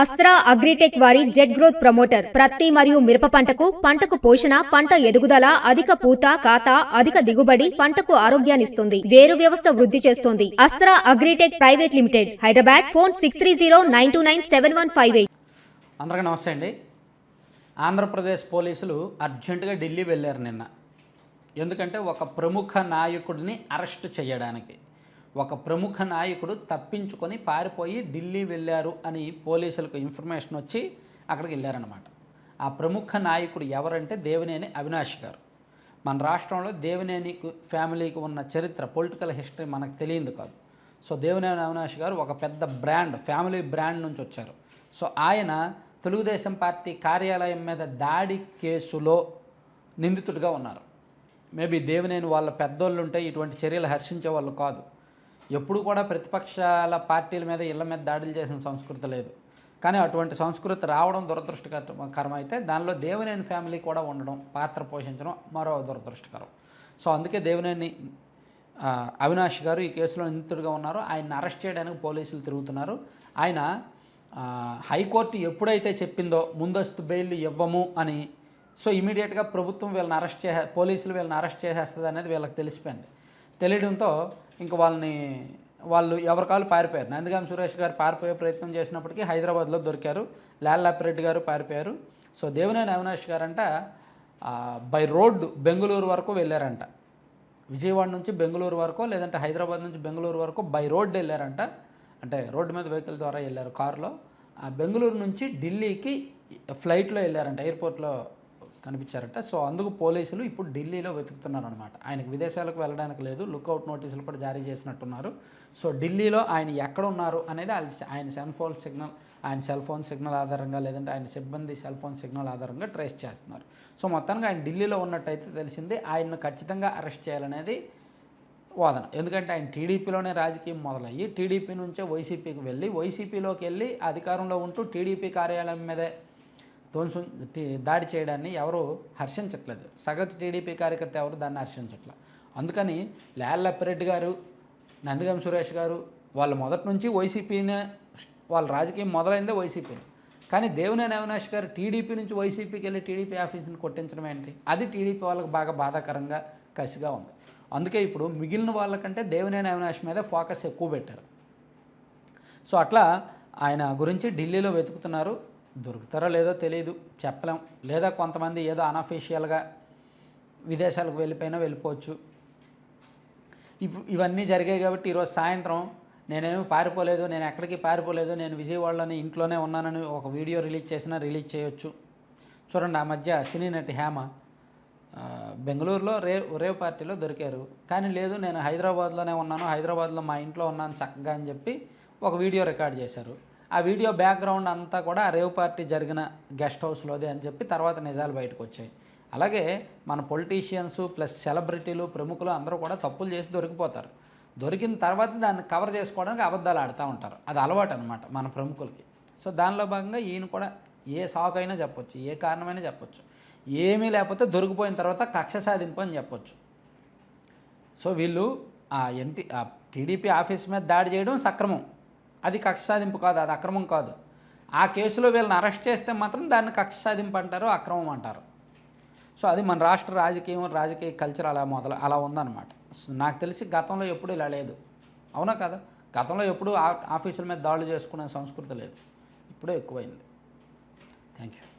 Astra Agritech వారి jet growth promoter ప్రత్తి మరియు మిరప పంటకు పంటకు పోషణ పంట ఎదుగుదల అధిక పూత కాత అధిక దిగుబడి పంటకు ఆరోగ్యాన్నిస్తుంది వేరు వ్యవస్థ వృద్ధి చేస్తుంది. Astra Agritech private limited Hyderabad phone six three zero nine two nine seven one five eight. అందరికీ నమస్తే అండి. ఆంధ్రప్రదేశ్ పోలీసులు అర్జెంటుగా ఢిల్లీ వెళ్ళారు నిన్న. ఎందుకంటే ఒక ప్రముఖ నాయకుడిని అరెస్ట్ చేయడానికి ఒక ప్రముఖ నాయకుడు తప్పించుకొని పారిపోయి ఢిల్లీ వెళ్ళారు అని పోలీసులకు ఇన్ఫర్మేషన్ వచ్చి అక్కడికి వెళ్ళారనమాట ఆ ప్రముఖ నాయకుడు ఎవరంటే దేవినేని అవినాష్ గారు. మన రాష్ట్రంలో దేవినేని ఫ్యామిలీకి ఉన్న చరిత్ర పొలిటికల్ హిస్టరీ మనకు తెలియదు కాదు. సో దేవినేని అవినాష్ గారు ఒక పెద్ద బ్రాండ్ ఫ్యామిలీ బ్రాండ్ నుంచి వచ్చారు. సో ఆయన తెలుగుదేశం పార్టీ కార్యాలయం మీద దాడి కేసులో నిందితుడిగా ఉన్నారు. మేబీ దేవినేని వాళ్ళ పెద్దోళ్ళు ఉంటే ఇటువంటి చర్యలు హర్షించే వాళ్ళు కాదు. ఎప్పుడు కూడా ప్రతిపక్షాల పార్టీల మీద ఇళ్ళ మీద దాడులు చేసిన సంస్కృతి లేదు. కానీ అటువంటి సంస్కృతి రావడం దురదృష్టకరం అయితే దానిలో దేవినేని ఫ్యామిలీ కూడా ఉండడం పాత్ర పోషించడం మరో దురదృష్టకరం. సో అందుకే దేవినేని అవినాష్ గారు ఈ కేసులో నిందితుడిగా ఉన్నారు. ఆయన్ని అరెస్ట్ చేయడానికి పోలీసులు తిరుగుతున్నారు. ఆయన హైకోర్టు ఎప్పుడైతే చెప్పిందో ముందస్తు బెయిల్ ఇవ్వము అని సో ఇమీడియట్గా ప్రభుత్వం వీళ్ళని అరెస్ట్ చేసే పోలీసులు వీళ్ళని అరెస్ట్ చేసేస్తుంది అనేది వీళ్ళకి తెలిసిపోయింది. తెలియడంతో ఇంక వాళ్ళని వాళ్ళు ఎవరి కాళ్ళు పారిపోయారు. నందిగాం సురేష్ గారు పారిపోయే ప్రయత్నం చేసినప్పటికీ హైదరాబాద్లో దొరికారు. లాల్లాపిరెడ్డి గారు పారిపోయారు. సో దేవినేని అవినాష్ గారంట బై రోడ్డు బెంగళూరు వరకు వెళ్ళారంట. విజయవాడ నుంచి బెంగళూరు వరకు లేదంటే హైదరాబాద్ నుంచి బెంగళూరు వరకు బై రోడ్డు వెళ్ళారంట. అంటే రోడ్డు మీద వెహికల్ ద్వారా వెళ్ళారు కారులో. ఆ బెంగళూరు నుంచి ఢిల్లీకి ఫ్లైట్లో వెళ్ళారంట ఎయిర్పోర్ట్లో కనిపించారట. సో అందుకు పోలీసులు ఇప్పుడు ఢిల్లీలో వెతుకుతున్నారనమాట ఆయనకు విదేశాలకు వెళ్ళడానికి లేదు. లుక్అవుట్ నోటీసులు కూడా జారీ చేసినట్టున్నారు. సో ఢిల్లీలో ఆయన ఎక్కడ ఉన్నారు అనేది ఆయన- ఆయన సెల్ ఫోన్ సిగ్నల్ ఆయన సెల్ ఫోన్ సిగ్నల్ ఆధారంగా లేదంటే ఆయన సిబ్బంది సెల్ ఫోన్ సిగ్నల్ ఆధారంగా ట్రేస్ చేస్తున్నారు. సో మొత్తానికి ఆయన ఢిల్లీలో ఉన్నట్టయితే తెలిసింది ఆయన్ను ఖచ్చితంగా అరెస్ట్ చేయాలనేది వాదన. ఎందుకంటే ఆయన టీడీపీలోనే రాజకీయం మొదలయ్యి టీడీపీ నుంచే వైసీపీకి వెళ్ళి వైసీపీలోకి వెళ్ళి అధికారంలో ఉంటూ టీడీపీ కార్యాలయం మీదే తోన్సు దాడి చేయడాన్ని ఎవరు హర్షించట్లేదు. సగటు టీడీపీ కార్యకర్త ఎవరు దాన్ని హర్షించట్లేదు అందుకని లాల్లప్పిరెడ్డి గారు నందిగం సురేష్ గారు వాళ్ళు మొదటి నుంచి వైసీపీనే వాళ్ళ రాజకీయం మొదలైందే వైసీపీ. కానీ దేవినేని అవినాష్ గారు టీడీపీ నుంచి వైసీపీకి వెళ్ళి టీడీపీ ఆఫీస్ని కొట్టించడం ఏంటి? అది టీడీపీ వాళ్ళకి బాగా బాధాకరంగా కసిగా ఉంది. అందుకే ఇప్పుడు మిగిలిన వాళ్ళకంటే దేవినేని అవినాష్ మీద ఫోకస్ ఎక్కువ పెట్టారు. సో అట్లా ఆయన గురించి ఢిల్లీలో వెతుకుతున్నారు. దొరుకుతారో లేదో తెలియదు చెప్పలేం. లేదా కొంతమంది ఏదో అనఫీషియల్గా విదేశాలకు వెళ్ళిపోయినా వెళ్ళిపోవచ్చు. ఇవన్నీ జరిగాయి కాబట్టి ఈరోజు సాయంత్రం నేనేమి పారిపోలేదు నేను ఎక్కడికి పారిపోలేదు నేను విజయవాడలోని ఇంట్లోనే ఉన్నానని ఒక వీడియో రిలీజ్ చేసినా రిలీజ్ చేయొచ్చు. చూడండి ఆ మధ్య సినీ నటి హేమ బెంగళూరులో రే రేవ్ పార్టీలో దొరికారు. కానీ లేదు నేను హైదరాబాద్లోనే ఉన్నాను హైదరాబాద్లో మా ఇంట్లో ఉన్నాను చక్కగా అని చెప్పి ఒక వీడియో రికార్డ్ చేశారు. ఆ వీడియో బ్యాక్గ్రౌండ్ అంతా కూడా రేవ్ పార్టీ జరిగిన గెస్ట్ హౌస్లోది అని చెప్పి తర్వాత నిజాలు బయటకు వచ్చాయి. అలాగే మన పొలిటీషియన్స్ ప్లస్ సెలబ్రిటీలు ప్రముఖులు అందరూ కూడా తప్పులు చేసి దొరికిపోతారు. దొరికిన తర్వాత దాన్ని కవర్ చేసుకోవడానికి అబద్ధాలు ఆడుతూ ఉంటారు. అది అలవాటు అనమాట మన ప్రముఖులకి. సో దానిలో భాగంగా ఈయన కూడా ఏ సాకు అయినా చెప్పొచ్చు ఏ కారణమైనా చెప్పొచ్చు. ఏమీ లేకపోతే దొరికిపోయిన తర్వాత కక్ష సాధింపు అని చెప్పొచ్చు. సో వీళ్ళు ఆ ఎన్టీ ఆ టీడీపీ ఆఫీస్ మీద దాడి చేయడం సక్రమం. అది కక్ష సాధింపు కాదు అది అక్రమం కాదు. ఆ కేసులో వీళ్ళని అరెస్ట్ చేస్తే మాత్రం దాన్ని కక్ష సాధింపు అంటారు అక్రమం అంటారు. సో అది మన రాష్ట్ర రాజకీయం రాజకీయ కల్చర్ అలా మొదలు అలా ఉందన్నమాట. నాకు తెలిసి గతంలో ఎప్పుడు ఇలా లేదు. అవునా కదా? గతంలో ఎప్పుడు ఆఫీసుల మీద దాడులు చేసుకునే సంస్కృతి లేదు. ఇప్పుడే ఎక్కువైంది. Thank you